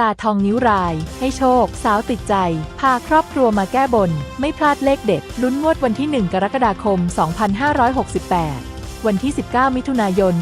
ตาทองนิ้วราย ให้โชค สาวติดใจ พาครอบครัวมาแก้บน ไม่พลาดเลขเด็ด ลุ้นงวดวันที่ 1 กรกฎาคม 2568 วันที่ 19 มิถุนายน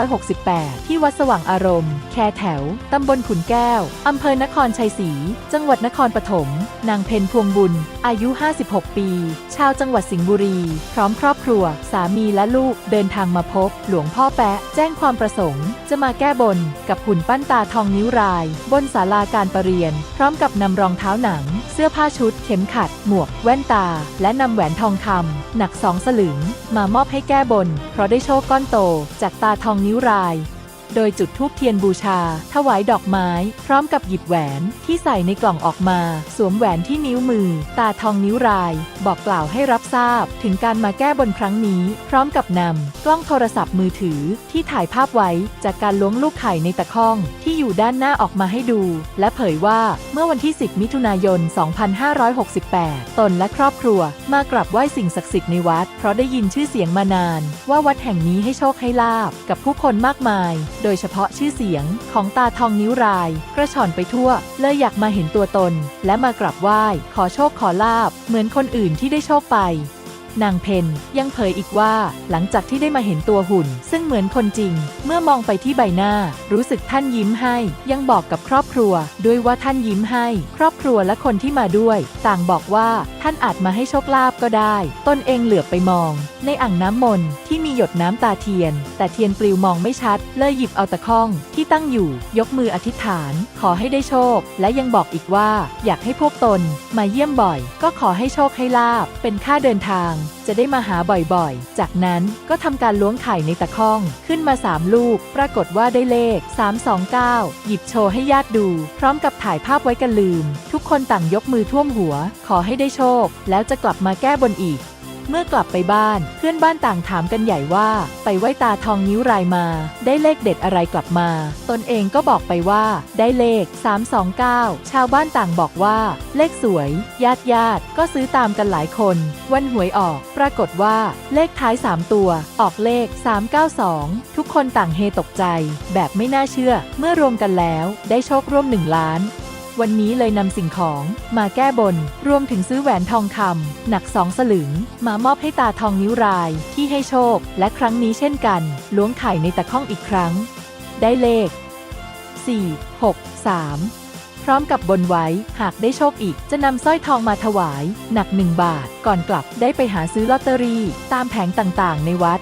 2568 ที่วัดสว่างอารมณ์ แคแถว ตำบลขุนแก้ว อำเภอนครชัยศรี จังหวัดนครปฐม นางเพนพวงบุญ อายุ 56 ปี ชาวจังหวัดสิงห์บุรี พร้อมครอบครัว สามีและลูก เดินทางมาพบ หลวงพ่อแปะ แจ้งความประสงค์ จะมาแก้บน กับหุ่นปั้นตาทองนิ้วราย บนศาลาการประเรียน พร้อมกับนำรองเท้าหนัง เสื้อผ้าชุด เข็มขัด หมวก แว่นตา และนำแหวนทองคำหนักสองสลึง มามอบให้แก้บนเพราะได้โชคก้อนโตจากตาทองนิ้วราย โดยจุดธูปเทียนบูชา ถวายดอกไม้ พร้อมกับหยิบแหวนที่ใส่ในกล่องออกมา สวมแหวนที่นิ้วมือ ตาทองนิ้วราย บอกกล่าวให้รับทราบ ถึงการมาแก้บนครั้งนี้ พร้อมกับนำกล้องโทรศัพท์มือถือที่ถ่ายภาพไว้ จากการล้วงลูกไข่ในตะข้องที่อยู่ด้านหน้าออกมาให้ดู และเผยว่าเมื่อวันที่ 10 มิถุนายน 2568 ตนและครอบครัว มากราบไหว้สิ่งศักดิ์สิทธิ์ในวัด เพราะได้ยินชื่อเสียงมานาน ว่าวัดแห่งนี้ให้โชคให้ลาบกับผู้คนมากมาย โดยเฉพาะชื่อเสียงของตาทองนิ้วราย กระชอนไปทั่ว เลยอยากมาเห็นตัวตน และมากราบไหว้ ขอโชคขอลาบ เหมือนคนอื่นที่ได้โชคไป นางเพนยังเผยอีกว่า หลังจากที่ได้มาเห็นตัวหุ่น ซึ่งเหมือนคนจริง เมื่อมองไปที่ใบหน้า รู้สึกท่านยิ้มให้ ยังบอกกับครอบครัว ด้วยว่าท่านยิ้มให้ ครอบครัวและคนที่มาด้วย ต่างบอกว่าท่านอาจมาให้โชคลาภก็ได้ ตนเองเหลือบไปมอง ในอ่างน้ำมนต์ที่มีหยดน้ำตาเทียน แต่เทียนปลิวมองไม่ชัด เลยหยิบเอาตะข้องที่ตั้งอยู่ ยกมืออธิษฐาน ขอให้ได้โชค และยังบอกอีกว่า อยากให้พวกตน มาเยี่ยมบ่อย ก็ขอให้โชคให้ลาบเป็นค่าเดินทางจะได้มาหาบ่อยๆ จากนั้นก็ทำการล้วงไข่ในตะข้องขึ้นมา 3 ลูก ปรากฏว่าได้เลข 329 หยิบโชว์ให้ญาติดู พร้อมกับถ่ายภาพไว้กันลืม ทุกคนต่างยกมือท่วมหัว ขอให้ได้โชค แล้วจะกลับมาแก้บนอีก เมื่อกลับไปบ้าน เพื่อนบ้านต่างถามกันใหญ่ว่า ไปไหว้ตาทองนิ้วรายมา ได้เลขเด็ดอะไรกลับมา ตนเองก็บอกไปว่า ได้เลข 329 ชาวบ้านต่างบอกว่า เลขสวยญาติญาติก็ซื้อตามกันหลายคน วันหวยออก ปรากฏว่า เลขท้าย 3 ตัว ออกเลข 392 ทุกคนต่างเฮตกใจ แบบไม่น่าเชื่อ เมื่อรวมกันแล้ว ได้โชคร่วม 1 ล้าน วันนี้เลยนำสิ่งของมาแก้บน รวมถึงซื้อแหวนทองคำหนักสองสลึง มามอบให้ตาทองนิ้วรายที่ให้โชค และครั้งนี้เช่นกัน ล้วงไข่ในตะข้องอีกครั้ง ได้เลข 4 6 3 พร้อมกับบนไว้ หากได้โชคอีกจะนำสร้อยทองมาถวาย หนัก1บาท ก่อนกลับได้ไปหาซื้อลอตเตอรี่ ตามแผงต่างๆ ในวัด